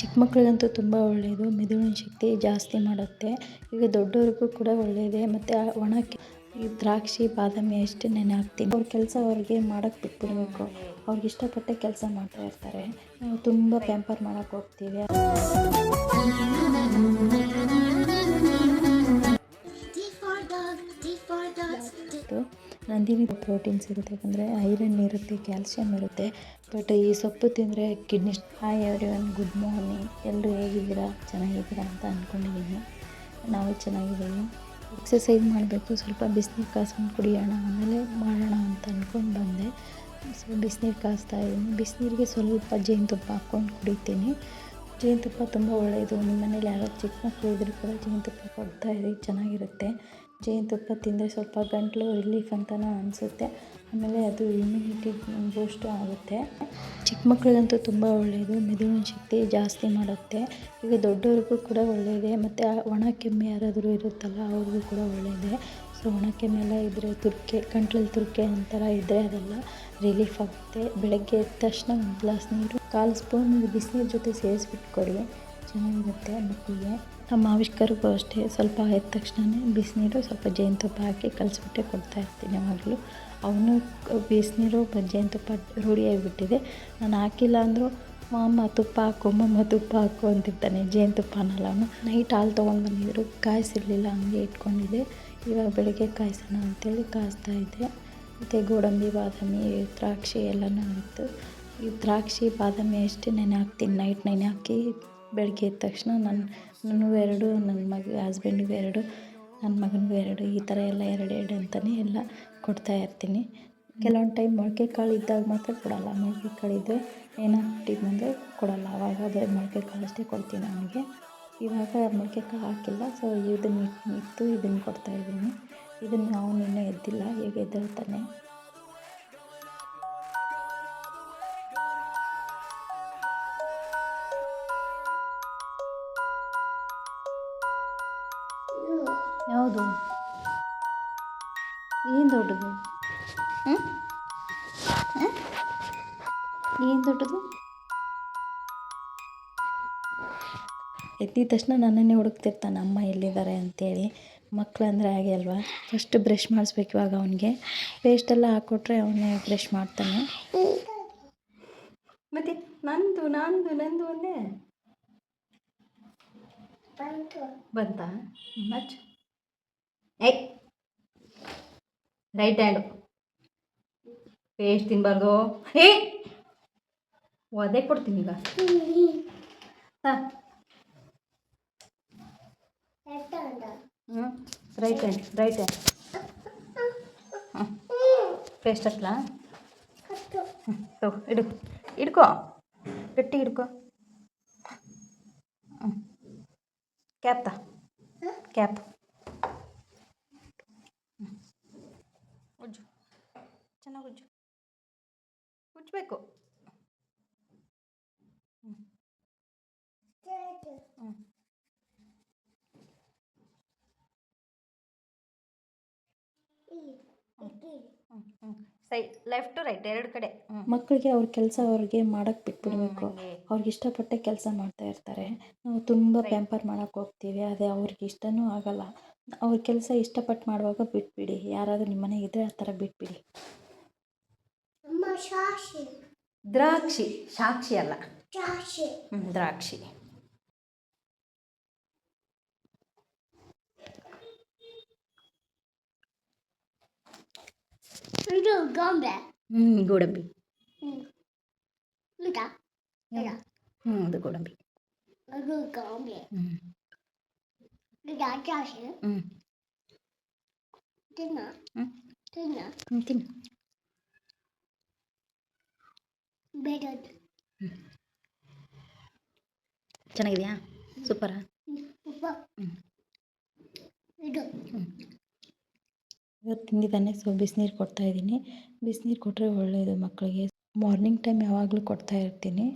ಚಿಕ್ಕ ಮಕ್ಕಳಿಗಂತೂ ತುಂಬ ಒಳ್ಳೆಯದು, ಮೆದುಳಿನ ಶಕ್ತಿ ಜಾಸ್ತಿ ಮಾಡುತ್ತೆ. ಈಗ ದೊಡ್ಡವ್ರಿಗೂ ಕೂಡ ಒಳ್ಳೆಯದೇ, ಮತ್ತು ಒಣ ಈ ದ್ರಾಕ್ಷಿ, ಬಾದಾಮಿ ಅಷ್ಟೇ ನೆನೆ ಹಾಕ್ತೀನಿ. ಅವ್ರ ಕೆಲಸ ಅವ್ರಿಗೆ ಮಾಡೋಕ್ಕೆ ಬಿಟ್ಬಿಡಬೇಕು. ಅವ್ರಿಗೆ ಇಷ್ಟಪಟ್ಟೆ ಕೆಲಸ ಮಾಡ್ತಾ ಇರ್ತಾರೆ. ನಾವು ತುಂಬ ಪ್ಯಾಂಪರ್ ಮಾಡೋಕ್ಕೆ ಹೋಗ್ತೀವಿ. ನಂದಿನಿ ಪ್ರೋಟೀನ್ಸ್ ಇರುತ್ತೆ. ಯಾಕಂದರೆ ಐರನ್ ಇರುತ್ತೆ, ಕ್ಯಾಲ್ಸಿಯಂ ಇರುತ್ತೆ. ಬಟ್ ಈ ಸೊಪ್ಪು ತಿಂದರೆ kidney hi everyone good morning. ಎಲ್ಲರೂ ಹೇಗಿದ್ದೀರಾ? ಚೆನ್ನಾಗಿದ್ದೀರಾ ಅಂತ ಅಂದ್ಕೊಂಡಿದ್ದೀನಿ ನಾವು ಚೆನ್ನಾಗಿದ್ದೀವಿ. ಎಕ್ಸಸೈಸ್ ಮಾಡಬೇಕು. ಸ್ವಲ್ಪ ಬಿಸಿನೀರು ಕಾಸ್ಕೊಂಡು ಕುಡಿಯೋಣ. ಆಮೇಲೆ ಮಾಡೋಣ ಅಂತ ಅಂದ್ಕೊಂಡು ಬಂದೆ. ಸೊ ಬಿಸಿನೀರು ಕಾಸ್ತಾ ಇದ್ದೀನಿ. ಬಿಸಿನೀರಿಗೆ ಸ್ವಲ್ಪ ಜೇನುತುಪ್ಪ ಹಾಕ್ಕೊಂಡು ಕುಡಿತೀನಿ. ಜೇನುತುಪ್ಪ ತುಂಬ ಒಳ್ಳೆಯದು ನಿಮ್ಮ ಮನೇಲಿ ಯಾರೋ ಚಿಕ್ಕ ಮಕ್ಕಳು ಇದ್ರೂ ಕೂಡ ಜೇನುತುಪ್ಪ ಕೊಡ್ತಾ ಇರಿ. ಚೆನ್ನಾಗಿರುತ್ತೆ. ಜೇನುತುಪ್ಪ ತಿಂದರೆ ಸ್ವಲ್ಪ ಗಂಟಲು ರಿಲೀಫ್ ಅಂತಲೂ ಅನಿಸುತ್ತೆ. ಆಮೇಲೆ ಅದು ಇಮ್ಯುನಿಟಿ ಬೂಸ್ಟು ಆಗುತ್ತೆ. ಚಿಕ್ಕ ಮಕ್ಕಳಂತೂ ತುಂಬ ಒಳ್ಳೆಯದು ಮೆದುಳಿನ ಶಕ್ತಿ ಜಾಸ್ತಿ ಮಾಡುತ್ತೆ. ಈಗ ದೊಡ್ಡವ್ರಿಗೂ ಕೂಡ ಒಳ್ಳೆಯದೇ ಮತ್ತು ಒಣ ಕೆಮ್ಮು ಯಾರಾದರೂ ಇರುತ್ತಲ್ಲ, ಅವ್ರಿಗೂ ಕೂಡ ಒಳ್ಳೆಯದೇ ಸೊ ಒಣ ಕೆಮ್ಮೆಲ್ಲ ಇದ್ದರೆ ತುರ್ಕೆ ಗಂಟ್ಲಲ್ಲಿ ತುರಿಕೆ ಒಂಥರ ಇದ್ದರೆ ಅದೆಲ್ಲ ರಿಲೀಫ್ ಆಗುತ್ತೆ. ಬೆಳಗ್ಗೆ ಎದ್ದ ತಕ್ಷಣ ಒಂದು ಗ್ಲಾಸ್ ನೀರು, ಕಾಲು ಸ್ಪೂನ್ ಬಿಸಿನೀರು ಜೊತೆ ಸೇರಿಸ್ಬಿಟ್ಟು ಕೊಡಿ ಚೆನ್ನಾಗಿರುತ್ತೆ ಮಕ್ಕಳಿಗೆ ನಮ್ಮ ಆವಿಷ್ಕಾರಕ್ಕೂ ಅಷ್ಟೇ ಸ್ವಲ್ಪ ಎದ್ದ ತಕ್ಷಣವೇ ಬಿಸಿನೀರು ಸ್ವಲ್ಪ ಜೇನುತುಪ್ಪ ಹಾಕಿ ಕಲಿಸ್ಬಿಟ್ಟೆ ಕೊಡ್ತಾ ಇರ್ತೀನಿ ಯಾವಾಗಲೂ. ಅವನು ಬಿಸಿನೀರು, ಜೇನುತುಪ್ಪ ರೂಢಿಯಾಗಿಬಿಟ್ಟಿದೆ ನಾನು ಹಾಕಿಲ್ಲ ಅಂದರೂ, ಮಾಮ, ತುಪ್ಪ ಹಾಕು ಮಮ್ಮ ತುಪ್ಪ ಹಾಕು ಅಂತಿರ್ತಾನೆ ಜೇನುತುಪ್ಪನಲ್ಲ ಅವನು. ನೈಟ್ ಹಾಲು ತೊಗೊಂಡು ಬಂದಿದ್ದರು ಕಾಯಿಸಿರಲಿಲ್ಲ, ಹಂಗೆ ಇಟ್ಕೊಂಡಿದ್ದೆ. ಇವಾಗ ಬೆಳಗ್ಗೆ ಕಾಯಿಸೋಣ ಅಂತೇಳಿ ಕಾಯಿಸ್ತಾ ಇದ್ದೆ. ಮತ್ತು ಗೋಡಂಬಿ, ಬಾದಾಮಿ, ದ್ರಾಕ್ಷಿ ಎಲ್ಲನೂ ಇತ್ತು ಈ ದ್ರಾಕ್ಷಿ, ಬಾದಾಮಿ ಅಷ್ಟೇ ನೆನೆ ಹಾಕ್ತೀನಿ. ನೈಟ್ ನೆನೆ ಹಾಕಿ ಬೆಳಗ್ಗೆ ಎದ್ದ ತಕ್ಷಣ ನನ್ನ ನನಗೂ ಎರಡು, ನನ್ನ ಮಗ ಹಸ್ಬೆಂಡಿಗೂ ಎರಡು, ನನ್ನ ಮಗನಿಗೂ ಎರಡು, ಈ ಥರ ಎಲ್ಲ ಎರಡು ಎರಡು ಅಂತಲೇ ಎಲ್ಲ ಕೊಡ್ತಾ ಇರ್ತೀನಿ. ಕೆಲವೊಂದು ಟೈಮ್ ಮೊಳಕೆ ಕಾಳು ಇದ್ದಾಗ ಮಾತ್ರ ಕೊಡಲ್ಲ. ಮೊಳಕೆ ಕಾಳು ಇದ್ದರೆ ಏನಾಗ್ಬಿಟ್ಟಿದ್ದಂದರೆ ಕೊಡಲ್ಲ. ಆವಾಗ ಬರೀ ಮೊಳಕೆ ಕಾಳು ಅಷ್ಟೇ ಕೊಡ್ತೀನಿ ಅವನಿಗೆ. ಇವಾಗ ಮೊಳಕೆ ಕಾಳು ಹಾಕಿಲ್ಲ. ಸೊ ಇದನ್ನು ಇಟ್ಟು ಇದನ್ನು ಕೊಡ್ತಾಯಿದ್ದೀನಿ ಇದನ್ನು ಅವನು ಇನ್ನೂ ಎದ್ದಿಲ್ಲ. ಈಗ ಎದ್ದೇಳ್ತಾನೆ? ತಕ್ಷಣ ನನ್ನನ್ನೇ ಹುಡುಕ್ತಿರ್ತಾನೆ ಅಮ್ಮ ಎಲ್ಲಿದ್ದಾರೆ? ಅಂತೇಳಿ. ಮಕ್ಳು ಅಂದರೆ ಹಾಗೆ ಅಲ್ವಾ? ಫಸ್ಟ್ ಬ್ರಷ್ ಮಾಡಿಸ್ಬೇಕು ಇವಾಗ ಅವನಿಗೆ. ಪೇಸ್ಟೆಲ್ಲ ಹಾಕ್ಕೊಟ್ರೆ ಅವನೇ ಬ್ರಷ್ ಮಾಡ್ತಾನೆ. ಮತ್ತೆ ನಂದು ನಂದು ನಂದು ಒಂದೇ? ಬಂತಾ. ಮಚ್ ಏಯ್! ರೈಟ್ ಹ್ಯಾಂಡು ಪೇಸ್ಟ್ ತಿನ್ನಬಾರ್ದು ಏ ಒದೆ ಕೊಡ್ತೀನಿ ಈಗ. ಹಾಂ. ರೈಟ್ ಹ್ಯಾಂಡ್ ರೈಟ್ ಹ್ಯಾಂಡ್ ಹ್ಞೂ ಪೇಸ್ಟ್ ಹತ್ಲಾ ಹ್ಞೂ ತಗೋ ಇಡು. ಹಿಡ್ಕೋ ಗಟ್ಟಿ ಹಿಡ್ಕೋ ಹ್ಞೂ ಕ್ಯಾಪ್ ತಾ? ಕ್ಯಾಪ್. ಉಜ್ಜು. ಚೆನ್ನಾಗಿ ಉಜ್ಜು. ಉಜ್ಜಬೇಕು. ಸೈಡ್ ಲೆಫ್ಟ್ ರೈಟ್ ಎರಡು ಕಡೆ. ಮಕ್ಕಳಿಗೆ ಅವ್ರ ಕೆಲಸ ಅವ್ರಿಗೆ ಮಾಡೋಕ್ಕೆ ಬಿಟ್ಬಿಡಬೇಕು. ಅವ್ರಿಗೆ ಇಷ್ಟಪಟ್ಟೆ ಕೆಲಸ ಮಾಡ್ತಾ ಇರ್ತಾರೆ. ನಾವು ತುಂಬ ಪ್ಯಾಂಪರ್ ಮಾಡೋಕ್ಕೆ ಹೋಗ್ತೀವಿ ಅದೇ ಅವ್ರಿಗೆ ಇಷ್ಟನೂ ಆಗಲ್ಲ. ಅವ್ರ ಕೆಲಸ ಇಷ್ಟಪಟ್ಟು ಮಾಡುವಾಗ ಬಿಟ್ಬಿಡಿ. ಯಾರಾದರೂ ನಿಮ್ಮ ಮನೆಗೆ ಇದ್ದರೆ ಆ ಥರ ಬಿಟ್ಬಿಡಿ. ದ್ರಾಕ್ಷಿ. ಸಾಕ್ಷಿ ಅಲ್ಲ ಹ್ಞೂ ದ್ರಾಕ್ಷಿ. ಇದು ಗೊಂಬೆ ಹ್ಞೂ ಗೋಡಂಬಿ ಇದಾ ಇದಾ ಹ್ಞೂ ಅದು ಗೋಡಂಬಿ ಅದು ಗೊಂಬೆ ಹ್ಞೂ ಇದು ಆಚಾಸೆ ಹ್ಞೂ ತಿನ್ನ ಹ್ಞೂ ತಿನ್ನ ಹ್ಞೂ ತಿನ್ನು ಬೇಡ ಚೆನ್ನಾಗಿದೆಯಾ ಸೂಪರಾ ಉಪ್ಪ ಹ್ಞೂ ಇದು ಇವತ್ತು ತಿಂದಿದ್ದಾನೆ ಸೊ ಬಿಸಿನೀರು ಕೊಡ್ತಾ ಇದ್ದೀನಿ. ಬಿಸಿನೀರು ಕೊಟ್ಟರೆ ಒಳ್ಳೆಯದು ಮಕ್ಕಳಿಗೆ. ಮಾರ್ನಿಂಗ್ ಟೈಮ್ ಯಾವಾಗಲೂ ಕೊಡ್ತಾ ಇರ್ತೀನಿ.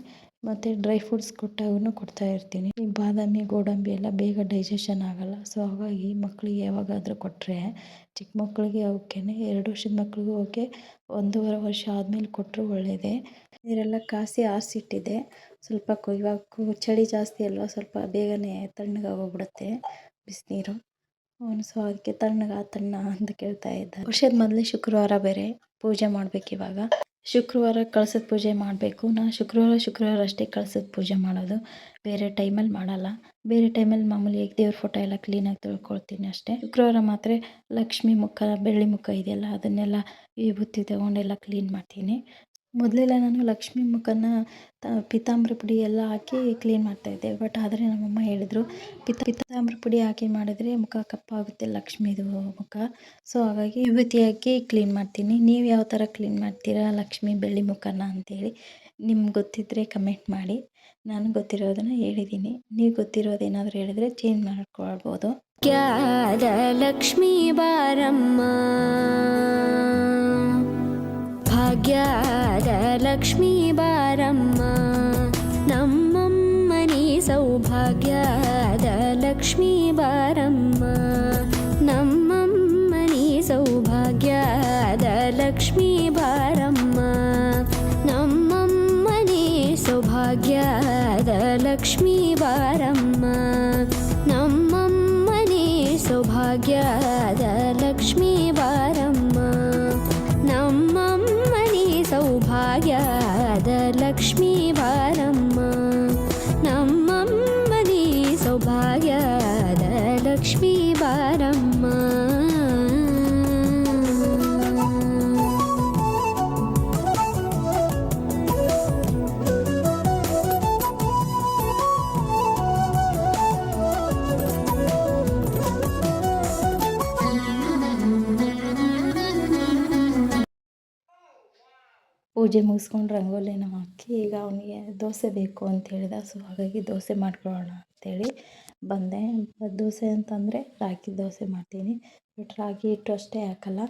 ಮತ್ತು ಡ್ರೈ ಫ್ರೂಟ್ಸ್ ಕೊಟ್ಟಾಗೂ ಕೊಡ್ತಾ ಇರ್ತೀನಿ. ಈ ಬಾದಾಮಿ, ಗೋಡಂಬಿ ಎಲ್ಲ ಬೇಗ ಡೈಜೆಷನ್ ಆಗೋಲ್ಲ. ಸೊ ಹಾಗಾಗಿ ಮಕ್ಕಳಿಗೆ ಯಾವಾಗಾದರೂ ಕೊಟ್ಟರೆ ಚಿಕ್ಕ ಮಕ್ಕಳಿಗೆ ಅವಕ್ಕೆ ಎರಡು ವರ್ಷದ ಮಕ್ಕಳಿಗೂ ಓಕೆ. ಒಂದೂವರೆ ವರ್ಷ ಆದಮೇಲೆ ಕೊಟ್ಟರು ಒಳ್ಳೆಯದೇ ನೀರೆಲ್ಲ ಕಾಸಿ ಆರಿಸಿಟ್ಟಿದೆ ಸ್ವಲ್ಪ ಇವಾಗ ಚಳಿ ಜಾಸ್ತಿ ಅಲ್ವಾ? ಸ್ವಲ್ಪ ಬೇಗನೆ ತಣ್ಣಗಾಗೋಗ್ಬಿಡುತ್ತೆ ಬಿಸಿನೀರು. ಅವನು ಸೊ ಅದಕ್ಕೆ ತಣ್ಣಗ, ತಣ್ಣ ಅಂತ ಕೇಳ್ತಾ ಇದ್ದ. ವರ್ಷದ ಮೊದಲೇ ಶುಕ್ರವಾರ ಬೇರೆ ಪೂಜೆ ಮಾಡ್ಬೇಕು ಇವಾಗ. ಶುಕ್ರವಾರ ಕಳಸದ ಪೂಜೆ ಮಾಡಬೇಕು. ನಾ ಶುಕ್ರವಾರ ಶುಕ್ರವಾರ ಅಷ್ಟೇ ಕಳಸದ ಪೂಜೆ ಮಾಡೋದು. ಬೇರೆ ಟೈಮಲ್ಲಿ ಮಾಡಲ್ಲ. ಬೇರೆ ಟೈಮಲ್ಲಿ ಮಾಮೂಲಿ ದೇವ್ರ ಫೋಟೋ ಎಲ್ಲ ಕ್ಲೀನಾಗಿ ತೊಳ್ಕೊಳ್ತೀನಿ ಅಷ್ಟೇ. ಶುಕ್ರವಾರ ಮಾತ್ರ ಲಕ್ಷ್ಮಿ ಮುಖ, ಬೆಳ್ಳಿ ಮುಖ ಇದೆಯಲ್ಲ, ಅದನ್ನೆಲ್ಲ ವಿಭೂತಿ ತಗೊಂಡೆಲ್ಲ ಕ್ಲೀನ್ ಮಾಡ್ತೀನಿ. ಮೊದಲೆಲ್ಲ ನಾನು ಲಕ್ಷ್ಮಿ ಮುಖನ ತ, ಪೀತಾಂಬರಿ ಪುಡಿ ಎಲ್ಲ ಹಾಕಿ ಕ್ಲೀನ್ ಮಾಡ್ತಾಯಿದ್ದೆ ಬಟ್ ಆದರೆ ನಮ್ಮಮ್ಮ ಹೇಳಿದರು, ಪಿತ, ಪೀತಾಂಬರಿ ಪುಡಿ ಹಾಕಿ ಮಾಡಿದ್ರೆ ಮುಖ ಕಪ್ಪಾಗುತ್ತೆ ಲಕ್ಷ್ಮಿದು ಮುಖ. ಸೊ ಹಾಗಾಗಿ ವಿಭೂತಿ ಹಾಕಿ ಕ್ಲೀನ್ ಮಾಡ್ತೀನಿ. ನೀವು ಯಾವ ಥರ ಕ್ಲೀನ್ ಮಾಡ್ತೀರಾ ಲಕ್ಷ್ಮಿ ಬೆಳ್ಳಿ ಮುಖನ ಅಂತೇಳಿ ನಿಮ್ಗೆ ಗೊತ್ತಿದ್ದರೆ ಕಮೆಂಟ್ ಮಾಡಿ. ನಾನು ಗೊತ್ತಿರೋದನ್ನು ಹೇಳಿದ್ದೀನಿ ನೀವು ಗೊತ್ತಿರೋದೇನಾದರೂ ಹೇಳಿದರೆ ಚೇಂಜ್ ಮಾಡ್ಕೊಳ್ಬೋದು. ಕ್ಯಾದ ಲಕ್ಷ್ಮೀ ಬಾರಮ್ಮ. सौभाग्यादलक्ष्मीबारम्मा बारम्मा न मम् मनी सौभाग्यादलक्ष्मी सौभाग्यादलक्ष्मीबारम्मा। न मम् मनी सौभाग्यादलक्ष्मी बारम्मा न लक्ष्मी ಪೂಜೆ ಮುಗಿಸ್ಕೊಂಡು ರಂಗೋಲಿನ ಹಾಕಿ ಈಗ ಅವನಿಗೆ ದೋಸೆ ಬೇಕು ಅಂತ ಹೇಳಿದ ಸೊ ಹಾಗಾಗಿ ದೋಸೆ ಮಾಡ್ಕೊಳ್ಳೋಣ ಅಂತೇಳಿ ಬಂದೆ. ದೋಸೆ ಅಂತಂದರೆ ರಾಗಿ ದೋಸೆ ಮಾಡ್ತೀನಿ. ಬಟ್ ರಾಗಿ ಹಿಟ್ಟು ಅಷ್ಟೇ ಹಾಕಲ್ಲ.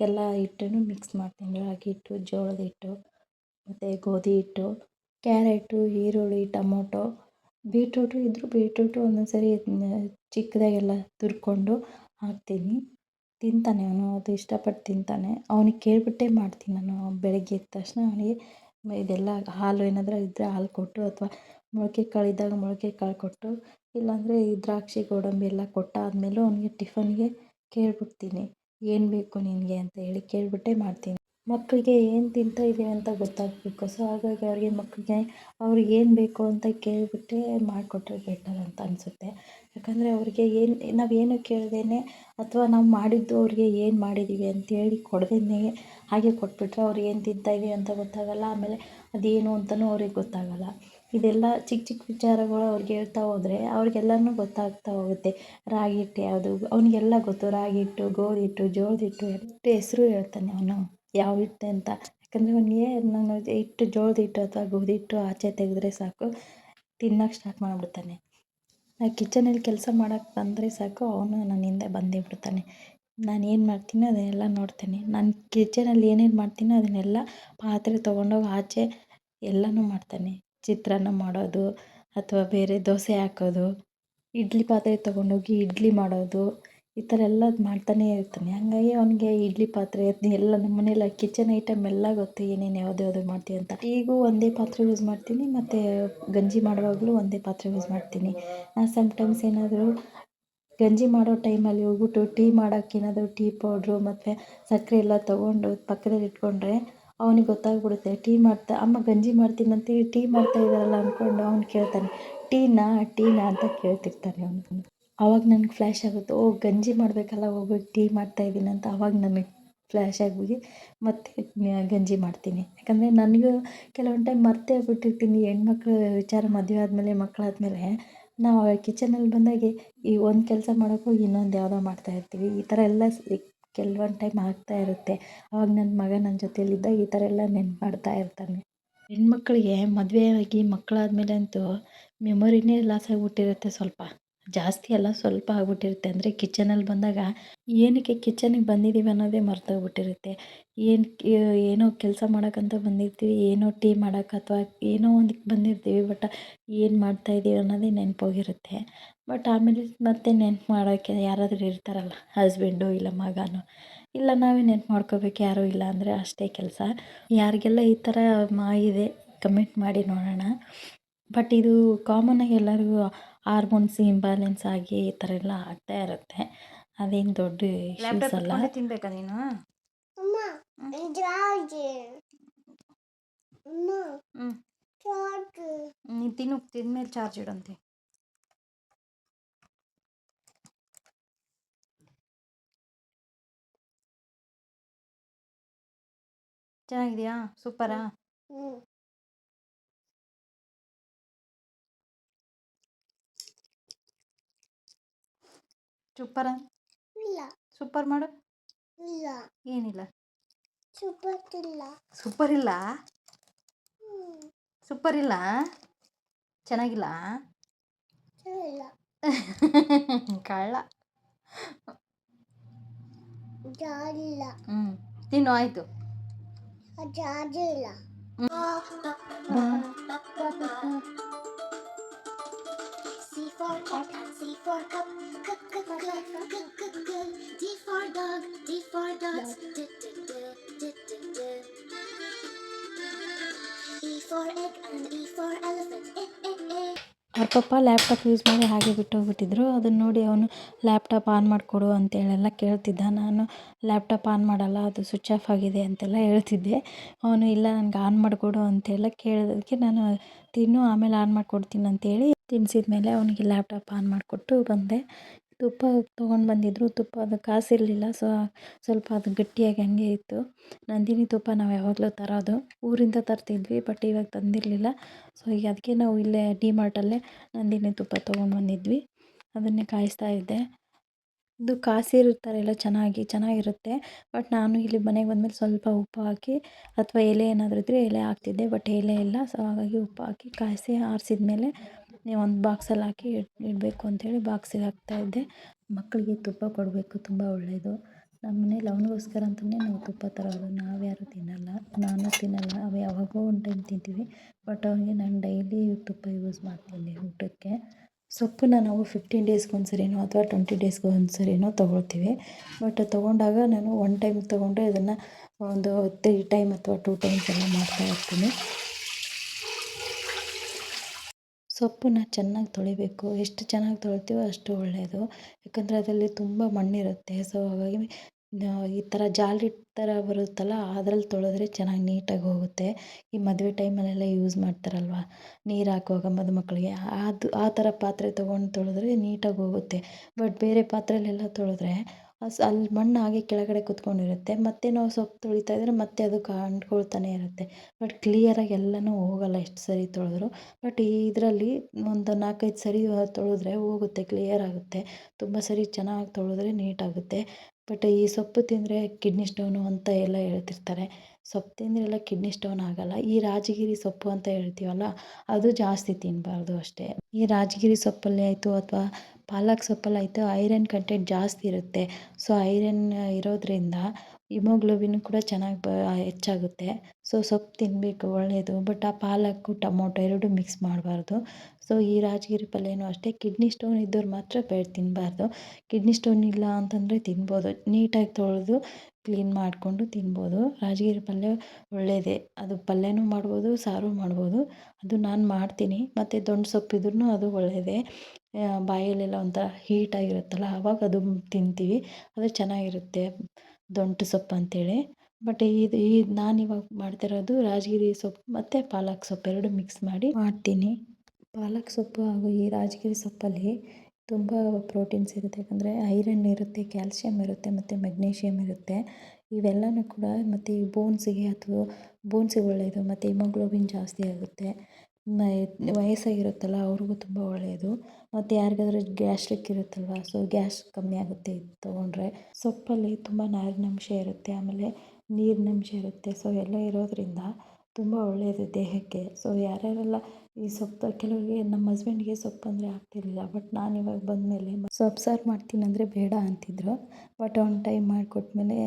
ಎಲ್ಲ ಹಿಟ್ಟನ್ನು ಮಿಕ್ಸ್ ಮಾಡ್ತೀನಿ. ರಾಗಿ ಹಿಟ್ಟು, ಜೋಳದ ಹಿಟ್ಟು, ಮತ್ತು ಗೋಧಿ ಹಿಟ್ಟು ಕ್ಯಾರೆಟು ಈರುಳ್ಳಿ, ಟೊಮೊಟೊ ಬೀಟ್ರೂಟು ಇದ್ದರೂ ಬೀಟ್ರೂಟು ಒಂದೊಂದು ಸರಿ ಚಿಕ್ಕದಾಗೆಲ್ಲ ತುರ್ಕೊಂಡು ಹಾಕ್ತೀನಿ. ತಿಂತಾನೆ ಅವನು, ಅದು ಇಷ್ಟಪಟ್ಟು ತಿಂತಾನೆ. ಅವನಿಗೆ ಕೇಳಿಬಿಟ್ಟೇ ಮಾಡ್ತೀನಿ ನಾನು ಬೆಳಗ್ಗೆ ಎದ್ದ ತಕ್ಷಣ ಅವನಿಗೆ ಇದೆಲ್ಲ ಹಾಲು ಏನಾದರೂ ಇದ್ದರೆ ಹಾಲು ಕೊಟ್ಟು ಅಥವಾ ಮೊಳಕೆ ಕಾಳು ಇದ್ದಾಗ ಮೊಳಕೆ ಕಾಳು ಕೊಟ್ಟು, ಇಲ್ಲಾಂದರೆ ಈ ದ್ರಾಕ್ಷಿ, ಗೋಡಂಬಿ ಎಲ್ಲ ಕೊಟ್ಟಾದಮೇಲೂ ಅವನಿಗೆ ಟಿಫನ್ಗೆ ಕೇಳಿಬಿಡ್ತೀನಿ. ಏನು ಬೇಕು ನಿನಗೆ? ಅಂತ ಹೇಳಿ ಕೇಳಿಬಿಟ್ಟೇ ಮಾಡ್ತೀನಿ. ಮಕ್ಕಳಿಗೆ ಏನು ತಿಂತಾ ಇದ್ದೀವಿ ಅಂತ ಗೊತ್ತಾಗಬೇಕು. ಸೊ ಹಾಗಾಗಿ ಅವ್ರಿಗೆ ಮಕ್ಕಳಿಗೆ ಅವ್ರಿಗೆ ಏನು ಬೇಕು ಅಂತ ಕೇಳಿಬಿಟ್ಟೇ ಮಾಡಿಕೊಟ್ರೆ ಬೆಟರ್ ಅಂತ ಅನಿಸುತ್ತೆ. ಯಾಕಂದರೆ ಅವ್ರಿಗೆ ಏನು, ನಾವು ಏನು ಕೇಳ್ದೇ ಅಥವಾ ನಾವು ಮಾಡಿದ್ದು ಅವ್ರಿಗೆ ಏನು ಮಾಡಿದ್ದೀವಿ ಅಂತೇಳಿ ಕೊಡ್ದೇ ಹಾಗೆ ಕೊಟ್ಬಿಟ್ರೆ ಅವ್ರು ಏನು ತಿಂತಾ ಇದೀವಿ ಅಂತ ಗೊತ್ತಾಗಲ್ಲ, ಆಮೇಲೆ ಅದೇನು ಅಂತಲೂ ಅವ್ರಿಗೆ ಗೊತ್ತಾಗಲ್ಲ. ಇದೆಲ್ಲ ಚಿಕ್ಕ ಚಿಕ್ಕ ವಿಚಾರಗಳು ಅವ್ರಿಗೆ ಹೇಳ್ತಾ ಹೋದರೆ ಅವ್ರಿಗೆಲ್ಲನೂ ಗೊತ್ತಾಗ್ತಾ ಹೋಗುತ್ತೆ. ರಾಗಿ ಹಿಟ್ಟು ಯಾವುದು, ಅವನಿಗೆಲ್ಲ ಗೊತ್ತು. ರಾಗಿ ಹಿಟ್ಟು ಗೋಧಿ ಹಿಟ್ಟು ಜೋಳದ ಹಿಟ್ಟು, ಎಷ್ಟು ಹೆಸ್ರು ಹೇಳ್ತಾನೆ ಅವನು. ಯಾವ ಹಿಟ್ಟು ಅಂತ. ಯಾಕಂದರೆ ಅವನಿಗೆ ನಾನು ಹಿಟ್ಟು, ಜೋಳದ ಹಿಟ್ಟು ಅಥವಾ ಗೋಧಿ ಹಿಟ್ಟು ಆಚೆ ತೆಗೆದ್ರೆ ಸಾಕು. ತಿನ್ನೋಕೆ ಸ್ಟಾರ್ಟ್ ಮಾಡಿಬಿಡ್ತಾನೆ. ನಾ ಕಿಚನಲ್ಲಿ ಕೆಲಸ ಮಾಡೋಕ್ಕೆ ಬಂದರೆ ಸಾಕು, ಅವನು ನನ್ನ ಹಿಂದೆ ಬಂದೇ ಬಿಡ್ತಾನೆ. ನಾನು ಏನು ಮಾಡ್ತೀನಿ ಅದನ್ನೆಲ್ಲ ನೋಡ್ತೇನೆ. ನಾನು ಕಿಚನಲ್ಲಿ ಏನೇನು ಮಾಡ್ತೀನೋ ಅದನ್ನೆಲ್ಲ ಪಾತ್ರೆ ತೊಗೊಂಡೋಗಿ ಆಚೆ ಎಲ್ಲನೂ ಮಾಡ್ತಾನೆ. ಚಿತ್ರಾನ್ನ ಮಾಡೋದು ಅಥವಾ ಬೇರೆ ದೋಸೆ ಹಾಕೋದು, ಇಡ್ಲಿ ಪಾತ್ರೆ ತೊಗೊಂಡೋಗಿ ಇಡ್ಲಿ ಮಾಡೋದು. ಈ ಥರ ಎಲ್ಲ ಮಾಡ್ತಾನೇ ಇರ್ತಾನೆ. ಹಾಗಾಗಿ ಅವನಿಗೆ ಇಡ್ಲಿ ಪಾತ್ರೆ ಎಲ್ಲ ನಮ್ಮ ಮನೇಲಿ ಕಿಚನ್ ಐಟಮ್ ಎಲ್ಲ ಗೊತ್ತು, ಏನೇನು ಯಾವ್ದು ಯಾವುದು ಮಾಡ್ತೀವಿ ಅಂತ. ಈಗೂ ಒಂದೇ ಪಾತ್ರೆ ಯೂಸ್ ಮಾಡ್ತೀನಿ, ಮತ್ತು ಗಂಜಿ ಮಾಡುವಾಗಲೂ ಒಂದೇ ಪಾತ್ರೆ ಯೂಸ್ ಮಾಡ್ತೀನಿ. ಸಮ್ಟೈಮ್ಸ್ ಏನಾದರೂ ಗಂಜಿ ಮಾಡೋ ಟೈಮಲ್ಲಿ ಹೋಗ್ಬಿಟ್ಟು ಟೀ ಮಾಡೋಕ್ಕೇನಾದರೂ ಟೀ ಪೌಡ್ರು ಮತ್ತು ಸಕ್ಕರೆ ಎಲ್ಲ ತೊಗೊಂಡು ಪಕ್ಕದಲ್ಲಿ ಇಟ್ಕೊಂಡ್ರೆ ಅವನಿಗೆ ಗೊತ್ತಾಗ್ಬಿಡುತ್ತೆ. ಟೀ ಮಾಡ್ತಾ, ಅಮ್ಮ ಗಂಜಿ ಮಾಡ್ತೀನಿ ಟೀ ಮಾಡ್ತಾ ಇದ್ದಾರಲ್ಲ ಅಂದ್ಕೊಂಡು ಅವ್ನು ಕೇಳ್ತಾನೆ. ಟೀನಾ ಟೀನಾ ಅಂತ ಕೇಳ್ತಿರ್ತಾನೆ ಅವನು. ಆವಾಗ ನನಗೆ ಫ್ಲ್ಯಾಶ್ ಆಗುತ್ತೆ, ಓ ಗಂಜಿ ಮಾಡಬೇಕಲ್ಲ, ಹೋಗಿ, ಟೀ ಮಾಡ್ತಾಯಿದ್ದೀನಿ ಅಂತ ಆವಾಗ ನನಗೆ ಫ್ಲ್ಯಾಶ್ ಆಗಿ ಮತ್ತೆ ಗಂಜಿ ಮಾಡ್ತೀನಿ. ಯಾಕಂದರೆ ನನಗೂ ಕೆಲವೊಂದು ಟೈಮ್ ಮರ್ತೇ ಬಿಟ್ಟಿರ್ತೀನಿ ಹೆಣ್ಮಕ್ಳು ವಿಚಾರ ಮದುವೆ ಆದಮೇಲೆ ಮಕ್ಕಳಾದ್ಮೇಲೆ ನಾವು ಕಿಚನಲ್ಲಿ ಬಂದಾಗೆ ಈ ಒಂದು ಕೆಲಸ ಮಾಡೋಕ್ಕೋಗಿ ಇನ್ನೊಂದು ಯಾವುದೋ ಮಾಡ್ತಾಯಿರ್ತೀವಿ ಈ ಥರ ಎಲ್ಲ ಕೆಲವೊಂದು ಟೈಮ್ ಆಗ್ತಾ ಇರುತ್ತೆ. ಆವಾಗ ನನ್ನ ಮಗ ನನ್ನ ಜೊತೆಯಲ್ಲಿದ್ದಾಗ ಈ ಥರ ಎಲ್ಲ ನೆನ್ಪು ಮಾಡ್ತಾ ಇರ್ತಾನೆ. ಹೆಣ್ಮಕ್ಳಿಗೆ ಮದುವೆ ಆಗಿ ಮಕ್ಕಳಾದ್ಮೇಲೆ ಅಂತೂ ಮೆಮೊರಿನೇ ಲಾಸ್ ಆಗಿಬಿಟ್ಟಿರುತ್ತೆ ಸ್ವಲ್ಪ. ಜಾಸ್ತಿ ಅಲ್ಲ ಸ್ವಲ್ಪ ಆಗ್ಬಿಟ್ಟಿರುತ್ತೆ. ಅಂದರೆ ಕಿಚನಲ್ಲಿ ಬಂದಾಗ ಏನಕ್ಕೆ ಕಿಚನಿಗೆ ಬಂದಿದ್ದೀವಿ ಅನ್ನೋದೇ ಮರ್ತೋಗ್ಬಿಟ್ಟಿರುತ್ತೆ. ಏನು ಏನೋ ಕೆಲಸ ಮಾಡೋಕ್ಕಂತ ಬಂದಿರ್ತೀವಿ, ಏನೋ ಟೀ ಮಾಡೋಕೆ ಅಥವಾ ಏನೋ ಒಂದಕ್ಕೆ ಬಂದಿರ್ತೀವಿ, ಬಟ್ ಏನು ಮಾಡ್ತಾಯಿದ್ದೀವಿ ಅನ್ನೋದೇ ನೆನಪೋಗಿರುತ್ತೆ. ಬಟ್ ಆಮೇಲೆ ಮತ್ತೆ ನೆನ್ಪು ಮಾಡೋಕ್ಕೆ ಯಾರಾದರೂ ಇರ್ತಾರಲ್ಲ, ಹಸ್ಬೆಂಡು ಇಲ್ಲ ಮಗನೋ, ಇಲ್ಲ ನಾವೇ ನೆನ್ಪು ಮಾಡ್ಕೋಬೇಕು, ಯಾರೂ ಇಲ್ಲ ಅಂದರೆ ಅಷ್ಟೇ ಕೆಲಸ. ಯಾರಿಗೆಲ್ಲ ಈ ಥರ ಆಗಿದೆ ಕಮೆಂಟ್ ಮಾಡಿ ನೋಡೋಣ. ಬಟ್ ಇದು ಕಾಮನ್ ಆಗಿ ಎಲ್ಲರಿಗೂ ಹಾರ್ಮೋನ್ಸ್ ಇಂಬ್ಯಾಲೆನ್ಸ್ ಆಗಿ ಈ ಥರ ಎಲ್ಲ ಆಗ್ತಾ ಇರುತ್ತೆ. ಅದೇನು ದೊಡ್ಡ ಇಶ್ಯೂಸ್ ಅಲ್ಲ? ತಿನ್ಬೇಕಾ ನೀನು? ನೀನು ತಿನ್ನು ತಿಂದ್ಮೇಲೆ ಚಾರ್ಜ್ ಇಡಂತೆ. ಚೆನ್ನಾಗಿದೆಯಾ? ಸೂಪರಾ? ಸೂಪರ ಇಲ್ಲ. ಸೂಪರ್ ಮಾಡು. ಇಲ್ಲ. ಏನಿಲ್ಲ? ಸೂಪರ್ ಇಲ್ಲ. ಸೂಪರ್ ಇಲ್ಲ? ಸೂಪರ್ ಇಲ್ಲ? ಚೆನ್ನಾಗಿಲ್ಲ? ಇಲ್ಲ ಕಳ್ಳ ಜಾರ್ಜ್ ಇಲ್ಲ ಹ್ಞೂ ತಿನ್ನು ಆಯಿತು. ಜಾರ್ಜ್ ಇಲ್ಲ C for cat, C for cup, c c c c c c D for dog, D for dogs, d, d, d, d, d, d. E for egg and E for elephant, e, e, e. ಅವ್ರ ಪಪ್ಪ laptop use ಮಾಡಿ ಹಾಗೆ ಬಿಟ್ಟು ಹೋಗ್ಬಿಟ್ಟಿದ್ರು ಅದನ್ನು ನೋಡಿ ಅವನು laptop on ಮಾಡಿಕೊಡು ಅಂತೇಳೆಲ್ಲ ಕೇಳ್ತಿದ್ದ. ನಾನು laptop on ಮಾಡಲ್ಲ ಅದು ಸ್ವಿಚ್ ಆಫ್ ಆಗಿದೆ ಅಂತೆಲ್ಲ ಹೇಳ್ತಿದ್ದೆ. ಅವನು ಇಲ್ಲ ನನಗೆ ಆನ್ ಮಾಡಿಕೊಡು ಅಂತೆಲ್ಲ ಕೇಳೋದಕ್ಕೆ ನಾನು ತಿನ್ನು ಆಮೇಲೆ ಆನ್ ಮಾಡಿಕೊಡ್ತೀನಿ ಅಂತೇಳಿ ತಿನ್ಸಿದ ಮೇಲೆ ಅವನಿಗೆ ಲ್ಯಾಪ್ಟಾಪ್ ಆನ್ ಮಾಡಿಕೊಟ್ಟು ಬಂದೆ. ತುಪ್ಪ ತೊಗೊಂಡು ಬಂದಿದ್ದರು ತುಪ್ಪ ಅದು ಕಾಸಿರಲಿಲ್ಲ. ಸೊ ಸ್ವಲ್ಪ ಅದು ಗಟ್ಟಿಯಾಗಿ ಹಂಗೆ ಇತ್ತು. ನಂದಿನಿ ತುಪ್ಪ ನಾವು ಯಾವಾಗಲೂ ತರೋದು. ಊರಿಂದ ತರ್ತಿದ್ವಿ ಬಟ್ ಇವಾಗ ತಂದಿರಲಿಲ್ಲ. ಸೊ ಈಗ ಅದಕ್ಕೆ ನಾವು ಇಲ್ಲೇ ಡಿ ಮಾರ್ಟಲ್ಲೇ ನಂದಿನಿ ತುಪ್ಪ ತೊಗೊಂಡು ಬಂದಿದ್ವಿ. ಅದನ್ನೇ ಕಾಯಿಸ್ತಾ ಇದ್ದೆ. ಇದು ಕಾಸಿರ್ತಾರೆ ಎಲ್ಲ ಚೆನ್ನಾಗಿ, ಚೆನ್ನಾಗಿರುತ್ತೆ. ಬಟ್ ನಾನು ಇಲ್ಲಿ ಮನೆಗೆ ಬಂದಮೇಲೆ ಸ್ವಲ್ಪ ಉಪ್ಪು ಹಾಕಿ ಅಥವಾ ಎಲೆ ಏನಾದರೂ ಇದ್ದರೆ ಎಲೆ ಹಾಕ್ತಿದ್ದೆ ಬಟ್ ಎಲೆ ಇಲ್ಲ. ಸೊ ಹಾಗಾಗಿ ಉಪ್ಪು ಹಾಕಿ ಕಾಯಿಸಿ ಆರಿಸಿದ ಮೇಲೆ ನೀವು ಒಂದು ಬಾಕ್ಸಲ್ಲಿ ಹಾಕಿ ಇಡ್, ಇಡಬೇಕು ಅಂಥೇಳಿ ಬಾಕ್ಸಿಗೆ ಹಾಕ್ತಾಯಿದ್ದೆ ಮಕ್ಕಳಿಗೆ ತುಪ್ಪ ಕೊಡಬೇಕು ತುಂಬ ಒಳ್ಳೆಯದು ನಮ್ಮ ಮನೇಲಿ ಅವನಿಗೋಸ್ಕರ ಅಂತಲೇ ನಾವು ತುಪ್ಪ ತರೋದು. ನಾವ್ಯಾರೂ ತಿನ್ನೋಲ್ಲ. ನಾನು ತಿನ್ನಲ್ಲ. ಅವು ಯಾವಾಗೋ ಒಂದು ಟೈಮ್ ತಿಂತೀವಿ. ಬಟ್ ಅವನಿಗೆ ನಾನು ಡೈಲಿ ತುಪ್ಪ ಯೂಸ್ ಮಾಡ್ತೀನಿ ಊಟಕ್ಕೆ. ಸೊಪ್ಪನ್ನು ನಾವು ಫಿಫ್ಟೀನ್ ಡೇಸ್ಗೆ ಒಂದು ಸರಿನೋ ಅಥವಾ ಟ್ವೆಂಟಿ ಡೇಸ್ಗೆ ಒಂದು ಸರಿನೋ ತೊಗೊಳ್ತೀವಿ. ಬಟ್ ತೊಗೊಂಡಾಗ ನಾನು ಒನ್ ಟೈಮ್ ತೊಗೊಂಡ್ರೆ ಇದನ್ನು ಒಂದು ತ್ರೀ ಟೈಮ್ ಅಥವಾ ಟೂ ಟೈಮ್ಸ್ ಎಲ್ಲ ಮಾಡ್ತಾ ಇರ್ತೀನಿ. ಸೊಪ್ಪನ್ನ ಚೆನ್ನಾಗಿ ತೊಳಿಬೇಕು. ಎಷ್ಟು ಚೆನ್ನಾಗಿ ತೊಳಿತೀವೋ ಅಷ್ಟು ಒಳ್ಳೆಯದು ಯಾಕಂದರೆ ಅದರಲ್ಲಿ ತುಂಬ ಮಣ್ಣಿರುತ್ತೆ. ಸೊ ಹಾಗಾಗಿ ಈ ಥರ ಜಾಲಿ ಥರ ಬರುತ್ತಲ್ಲ, ಅದ್ರಲ್ಲಿ ತೊಳೆದ್ರೆ ಚೆನ್ನಾಗಿ ನೀಟಾಗಿ ಹೋಗುತ್ತೆ. ಈ ಮದುವೆ ಟೈಮಲ್ಲೆಲ್ಲ ಯೂಸ್ ಮಾಡ್ತಾರಲ್ವ? ನೀರು ಹಾಕುವಾಗ ಮದುಮಕ್ಕಳಿಗೆ ಅದು, ಆ ಥರ ಪಾತ್ರೆ ತೊಗೊಂಡು ತೊಳೆದ್ರೆ ನೀಟಾಗಿ ಹೋಗುತ್ತೆ. ಬಟ್ ಬೇರೆ ಪಾತ್ರೆಯಲ್ಲೆಲ್ಲ ತೊಳೆದ್ರೆ ಅಲ್ಲಿ ಮಣ್ಣು ಹಾಗೆ ಕೆಳಗಡೆ ಕೂತ್ಕೊಂಡಿರುತ್ತೆ. ಮತ್ತೆ ನಾವು ಸೊಪ್ಪು ತೊಳಿತಾ ಇದ್ರೆ ಮತ್ತೆ ಅದು ಅಂಟ್ಕೊಳ್ತಾನೆ ಇರುತ್ತೆ. ಬಟ್ ಕ್ಲಿಯರಾಗಿ ಎಲ್ಲನೂ ಹೋಗಲ್ಲ ಎಷ್ಟು ಸರಿ ತೊಳೆದ್ರು. ಬಟ್ ಇದರಲ್ಲಿ ಒಂದು ನಾಲ್ಕೈದು ಸರಿ ತೊಳೆದ್ರೆ ಹೋಗುತ್ತೆ ಕ್ಲಿಯರ್ ಆಗುತ್ತೆ. ತುಂಬ ಸರಿ ಚೆನ್ನಾಗಿ ತೊಳೆದ್ರೆ ನೀಟಾಗುತ್ತೆ ಬಟ್ ಈ ಸೊಪ್ಪು ತಿಂದರೆ ಕಿಡ್ನಿ ಸ್ಟೋನು ಅಂತ ಎಲ್ಲ ಹೇಳ್ತಿರ್ತಾರೆ. ಸೊಪ್ಪು ತಿಂದರೆ ಎಲ್ಲ ಕಿಡ್ನಿ ಸ್ಟೋನ್ ಆಗೋಲ್ಲ. ಈ ರಾಜಗಿರಿ ಸೊಪ್ಪು ಅಂತ ಹೇಳ್ತೀವಲ್ಲ, ಅದು ಜಾಸ್ತಿ ತಿನ್ನಬಾರ್ದು ಅಷ್ಟೇ. ಈ ರಾಜಗಿರಿ ಸೊಪ್ಪಲ್ಲಿ ಆಯಿತು ಅಥವಾ ಪಾಲಕ್ ಸೊಪ್ಪಲ್ಲಿ ಆಯಿತು ಐರನ್ ಕಂಟೆಂಟ್ ಜಾಸ್ತಿ ಇರುತ್ತೆ. ಸೊ ಐರನ್ ಇರೋದ್ರಿಂದ ಹಿಮೋಗ್ಲೋಬಿನ್ ಕೂಡ ಚೆನ್ನಾಗಿ ಬ, ಹೆಚ್ಚಾಗುತ್ತೆ. ಸೊ ಸೊಪ್ಪು ತಿನ್ನಬೇಕು ಒಳ್ಳೆಯದು ಬಟ್ ಆ ಪಾಲಕ್ಕು ಟೊಮೊಟೊ ಎರಡೂ ಮಿಕ್ಸ್ ಮಾಡಬಾರ್ದು. ಸೊ ಈ ರಾಜಗಿರಿ ಪಲ್ಯನೂ ಅಷ್ಟೇ. ಕಿಡ್ನಿ ಸ್ಟೋನ್ ಇದ್ದವ್ರು ಮಾತ್ರ ಬೇಡ ತಿನ್ನಬಾರ್ದು ಕಿಡ್ನಿ ಸ್ಟೋನ್ ಇಲ್ಲ ಅಂತಂದರೆ ತಿನ್ಬೋದು. ನೀಟಾಗಿ ತೊಳೆದು ಕ್ಲೀನ್ ಮಾಡಿಕೊಂಡು ತಿನ್ಬೋದು. ರಾಜಗಿರಿ ಪಲ್ಯ ಒಳ್ಳೆಯದೇ ಅದು ಪಲ್ಯನೂ ಮಾಡ್ಬೋದು, ಸಾರು ಮಾಡ್ಬೋದು. ಅದು ನಾನು ಮಾಡ್ತೀನಿ. ಮತ್ತು ದೊಣ್ಣೆ ಸೊಪ್ಪು ಅದು ಒಳ್ಳೆಯದೇ ಬಾಯಲ್ಲೆಲ್ಲ ಒಂಥರ ಹೀಟಾಗಿರುತ್ತಲ್ಲ ಆವಾಗ ಅದು ತಿಂತೀವಿ. ಅದು ಚೆನ್ನಾಗಿರುತ್ತೆ ದೊಂಟು ಸೊಪ್ಪು ಅಂತೇಳಿ. ಬಟ್ ಇದು ಈ ನಾನಿವಾಗ ಮಾಡ್ತಿರೋದು ರಾಜಗಿರಿ ಸೊಪ್ಪು ಮತ್ತು ಪಾಲಕ್ ಸೊಪ್ಪು ಎರಡು ಮಿಕ್ಸ್ ಮಾಡಿ ಮಾಡ್ತೀನಿ. ಪಾಲಕ್ ಸೊಪ್ಪು ಹಾಗೂ ಈ ರಾಜಗಿರಿ ಸೊಪ್ಪಲ್ಲಿ ತುಂಬ ಪ್ರೋಟೀನ್ಸ್ ಇರುತ್ತೆ ಯಾಕಂದರೆ ಐರನ್ ಇರುತ್ತೆ, ಕ್ಯಾಲ್ಸಿಯಂ ಇರುತ್ತೆ ಮತ್ತು ಮೆಗ್ನೀಷಿಯಮ್ ಇರುತ್ತೆ. ಇವೆಲ್ಲನೂ ಕೂಡ ಮತ್ತು ಈ ಬೋನ್ಸಿಗೆ ಅಥವಾ ಬೋನ್ಸಿಗೆ ಒಳ್ಳೆಯದು ಮತ್ತು ಹಿಮೋಗ್ಲೋಬಿನ್ ಜಾಸ್ತಿ ಆಗುತ್ತೆ. ವಯಸ್ಸಾಗಿರುತ್ತಲ್ಲ ಅವ್ರಿಗೂ ತುಂಬ ಒಳ್ಳೆಯದು ಮತ್ತು ಯಾರಿಗಾದ್ರೂ ಗ್ಯಾಸ್ಟ್ರಿಕ್ ಇರುತ್ತಲ್ವ, ಸೊ ಗ್ಯಾಸ್ ಕಮ್ಮಿ ಆಗುತ್ತೆ ಇದು ತೊಗೊಂಡ್ರೆ. ಸೊಪ್ಪಲ್ಲಿ ತುಂಬ ನಾರಿನಂಶ ಇರುತ್ತೆ, ಆಮೇಲೆ ನೀರಿನಂಶ ಇರುತ್ತೆ. ಸೊ ಎಲ್ಲ ಇರೋದರಿಂದ ತುಂಬ ಒಳ್ಳೆಯದು ದೇಹಕ್ಕೆ. ಸೊ ಯಾರ್ಯಾರೆಲ್ಲ ಈ ಸೊಪ್ಪು, ಕೆಲವರಿಗೆ ನಮ್ಮ ಹಸ್ಬೆಂಡ್ಗೆ ಸೊಪ್ಪು ಅಂದರೆ ಆಗ್ತಿರಲಿಲ್ಲ. ಬಟ್ ನಾನು ಇವಾಗ ಬಂದಮೇಲೆ ಸೊಪ್ಪು ಸಾರು ಮಾಡ್ತೀನಿ ಅಂದರೆ ಬೇಡ ಅಂತಿದ್ರು. ಬಟ್ ಒಂದು ಟೈಮ್ ಮಾಡಿಕೊಟ್ಮೇಲೆ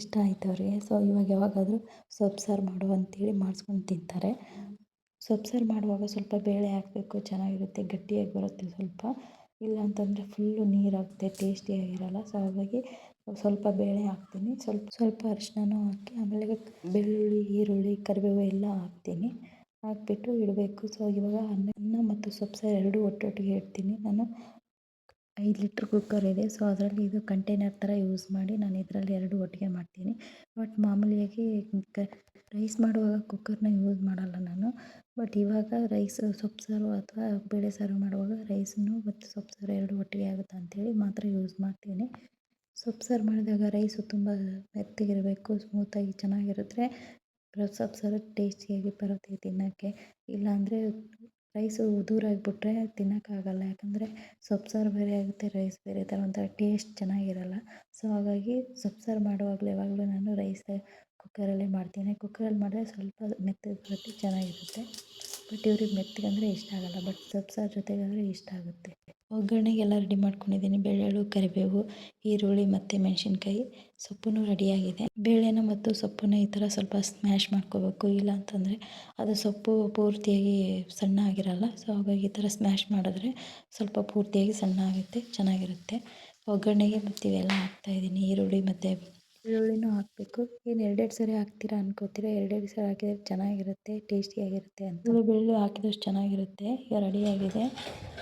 ಇಷ್ಟ ಆಯ್ತು ಅವರಿಗೆ. ಸೊ ಇವಾಗ ಯಾವಾಗಾದರೂ ಸೊಪ್ಪು ಸಾರು ಮಾಡು ಅಂತೇಳಿ ಮಾಡಿಸ್ಕೊಂಡು ತಿಂತಾರೆ. ಸೊಪ್ಪು ಸಾರು ಮಾಡುವಾಗ ಸ್ವಲ್ಪ ಬೇಳೆ ಹಾಕಬೇಕು, ಚೆನ್ನಾಗಿರುತ್ತೆ, ಗಟ್ಟಿಯಾಗಿ ಬರುತ್ತೆ ಸ್ವಲ್ಪ. ಇಲ್ಲ ಅಂತಂದರೆ ಫುಲ್ಲು ನೀರಾಗುತ್ತೆ ಟೇಸ್ಟಿಯಾಗಿರಲ್ಲ ಸೊ ಹಾಗಾಗಿ ಸ್ವಲ್ಪ ಬೇಳೆ ಹಾಕ್ತೀನಿ. ಸ್ವಲ್ಪ ಸ್ವಲ್ಪ ಅರಿಶಿನನೂ ಹಾಕಿ, ಆಮೇಲೆ ಬೆಳ್ಳುಳ್ಳಿ, ಈರುಳ್ಳಿ, ಕರಿಬೇವು ಎಲ್ಲ ಹಾಕ್ತೀನಿ. ಹಾಕಿಬಿಟ್ಟು ಇಡಬೇಕು. ಸೊ ಇವಾಗ ಅನ್ನ ಅನ್ನ ಮತ್ತು ಸೊಪ್ಪು ಸಾರು ಎರಡೂ ಒಟ್ಟೊಟ್ಟಿಗೆ ಇಡ್ತೀನಿ. ನಾನು ಐದು ಲೀಟ್ರ್ ಕುಕ್ಕರ್ ಇದೆ. ಸೊ ಅದರಲ್ಲಿ ಇದು ಕಂಟೈನರ್ ಥರ ಯೂಸ್ ಮಾಡಿ ನಾನು ಇದರಲ್ಲಿ ಎರಡು ಒಟ್ಟಿಗೆ ಮಾಡ್ತೀನಿ. ಬಟ್ ಮಾಮೂಲಿಯಾಗಿ ಕ, ರೈಸ್ ಮಾಡುವಾಗ ಕುಕ್ಕರ್ನ ಯೂಸ್ ಮಾಡಲ್ಲ ನಾನು. ಬಟ್ ಇವಾಗ ರೈಸ್, ಸೊಪ್ಪು ಸಾರು ಅಥವಾ ಬೇಳೆ ಸಾರು ಮಾಡುವಾಗ ರೈಸನ್ನು ಮತ್ತು ಸೊಪ್ಪು ಸಾರು ಎರಡು ಒಟ್ಟಿಗೆ ಆಗುತ್ತೆ ಅಂಥೇಳಿ ಮಾತ್ರ ಯೂಸ್ ಮಾಡ್ತೀನಿ. ಸೊಪ್ಪು ಸಾರು ಮಾಡಿದಾಗ ರೈಸು ತುಂಬ ಮೆತ್ತಗಿರಬೇಕು, ಸ್ಮೂತಾಗಿ ಚೆನ್ನಾಗಿರಿದ್ರೆ ಸೊಪ್ಪು ಸಾರು ಟೇಸ್ಟಿಯಾಗಿ ಬರುತ್ತೆ ತಿನ್ನೋಕ್ಕೆ. ಇಲ್ಲಾಂದರೆ ರೈಸು ಉದುರಾಗಿಬಿಟ್ರೆ ತಿನ್ನೋಕ್ಕಾಗಲ್ಲ. ಯಾಕಂದರೆ ಸೊಪ್ಪು ಸಾರು ಬೇರೆ ಆಗುತ್ತೆ, ರೈಸ್ ಬೇರೆ ಥರ ಒಂಥರ ಟೇಸ್ಟ್ ಚೆನ್ನಾಗಿರಲ್ಲ. ಸೊ, ಹಾಗಾಗಿ ಸೊಪ್ಪು ಸಾರು ಮಾಡುವಾಗಲೂ ಯಾವಾಗಲೂ ನಾನು ರೈಸ್ ಕುಕ್ಕರಲ್ಲೇ ಮಾಡ್ತೀನಿ. ಕುಕ್ಕರಲ್ಲಿ ಮಾಡಿದ್ರೆ ಸ್ವಲ್ಪ ಮೆತ್ತಗೆ ಬರುತ್ತೆ, ಚೆನ್ನಾಗಿರುತ್ತೆ. ಬಟ್ ಇವ್ರಿಗೆ ಮೆತ್ತಗಂದರೆ ಇಷ್ಟ ಆಗಲ್ಲ. ಬಟ್ ಸೊಪ್ಪು ಸಾರು ಜೊತೆಗಾದರೆ ಇಷ್ಟ ಆಗುತ್ತೆ. ಒಗ್ಗರಣೆಗೆಲ್ಲ ರೆಡಿ ಮಾಡ್ಕೊಂಡಿದ್ದೀನಿ. ಬೆಳ್ಳುಳ್ಳಿ, ಕರಿಬೇವು, ಈರುಳ್ಳಿ ಮತ್ತು ಮೆಣಸಿನ್ಕಾಯಿ. ಸೊಪ್ಪು ರೆಡಿಯಾಗಿದೆ ಬೇಳೆನ ಮತ್ತು ಸೊಪ್ಪನ್ನು ಈ ಥರ ಸ್ವಲ್ಪ ಸ್ಮ್ಯಾಶ್ ಮಾಡ್ಕೋಬೇಕು. ಇಲ್ಲ ಅಂತಂದರೆ ಅದು ಸೊಪ್ಪು ಪೂರ್ತಿಯಾಗಿ ಸಣ್ಣ ಆಗಿರಲ್ಲ. ಸೊ ಹಾಗಾಗಿ ಈ ಥರ ಸ್ಮ್ಯಾಶ್ ಮಾಡಿದ್ರೆ ಸ್ವಲ್ಪ ಪೂರ್ತಿಯಾಗಿ ಸಣ್ಣ ಆಗುತ್ತೆ, ಚೆನ್ನಾಗಿರುತ್ತೆ. ಒಗ್ಗರಣೆಗೆ ಮತ್ತು ಇವೆಲ್ಲ ಹಾಕ್ತಾಯಿದ್ದೀನಿ ಈರುಳ್ಳಿ ಮತ್ತು ಬೆಳ್ಳುಳ್ಳಿನೂ ಹಾಕಬೇಕು. ಏನು ಎರಡೆರಡು ಸರಿ ಹಾಕ್ತೀರಾ ಅನ್ಕೋತೀರಾ? ಎರಡೆರಡು ಸರಿ ಹಾಕಿದರೆ ಚೆನ್ನಾಗಿರುತ್ತೆ, ಟೇಸ್ಟಿಯಾಗಿರುತ್ತೆ ಅಂತ. ಬೆಳ್ಳುಳ್ಳಿ ಹಾಕಿದಷ್ಟು ಚೆನ್ನಾಗಿರುತ್ತೆ, ಈಗ ರೆಡಿಯಾಗಿದೆ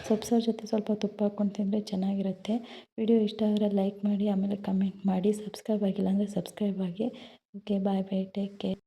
ಸೊಪ್ಪು ಸಾರು ಜೊತೆ ಸ್ವಲ್ಪ ತುಪ್ಪ ಹಾಕ್ಕೊಂಡು ತಿಂದರೆ ಚೆನ್ನಾಗಿರುತ್ತೆ. ವಿಡಿಯೋ ಇಷ್ಟ ಆದರೆ ಲೈಕ್ ಮಾಡಿ, ಆಮೇಲೆ ಕಮೆಂಟ್ ಮಾಡಿ. ಸಬ್ಸ್ಕ್ರೈಬ್ ಆಗಿಲ್ಲ ಅಂದರೆ ಸಬ್ಸ್ಕ್ರೈಬ್ ಆಗಿ. Okay bye bye take care